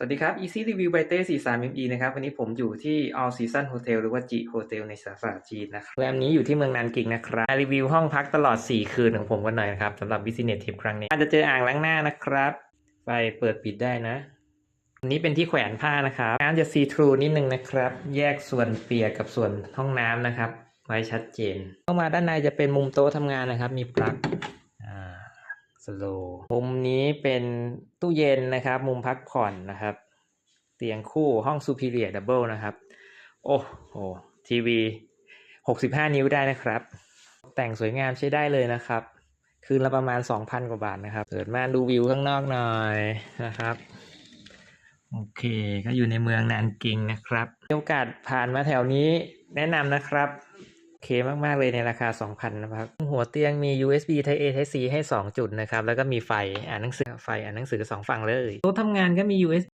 สวัสดีครับ Easy Review by เต้43 ME นะครับ วันนี้ผมอยู่ที่ All Season Hotel หรือว่า G Hotel ในสาขาจีนนะครับโรงแรมนี้อยู่ที่เมืองนานกิงนะครับรีวิวห้องพักตลอด 4 คืนของผมกันหน่อยนะครับสำหรับ Business Trip ครั้งนี้ อาจจะเจออ่างล้างหน้านะครับ ไฟเปิดปิดได้นะ อันนี้เป็นที่แขวนผ้านะครับ น้ำจะซีทรูนิดนึงนะครับ แยกส่วนเปียกกับส่วนห้องน้ำนะครับ ไว้ชัดเจน เข้ามาด้านในจะเป็นมุมโต๊ะทำงานนะครับ มีปลั๊ก โลมุมนี้เป็นตู้เย็นนะครับ มุมพักผ่อนนะครับ เตียงคู่ห้อง Superior Double นะครับ โอ้โหทีวี 65 นิ้วได้นะครับ แต่งสวยงามใช้ได้เลยนะครับ คืนละประมาณ 2,000 กว่าบาทนะครับ เปิดม่านดูวิวข้างนอกหน่อยนะครับ โอเค ก็อยู่ในเมืองนานกิงนะครับมีโอกาสผ่านมาแถวนี้แนะนำนะครับ เคมาก ๆ เลยในราคา 2,000 นะครับ หัวเตียงมี USB Type A Type C ให้ 2 จุดนะครับ แล้วก็มีไฟอ่านหนังสือไฟอ่านหนังสือ 2 ฝั่งเลยโต๊ะทำงานก็มี USB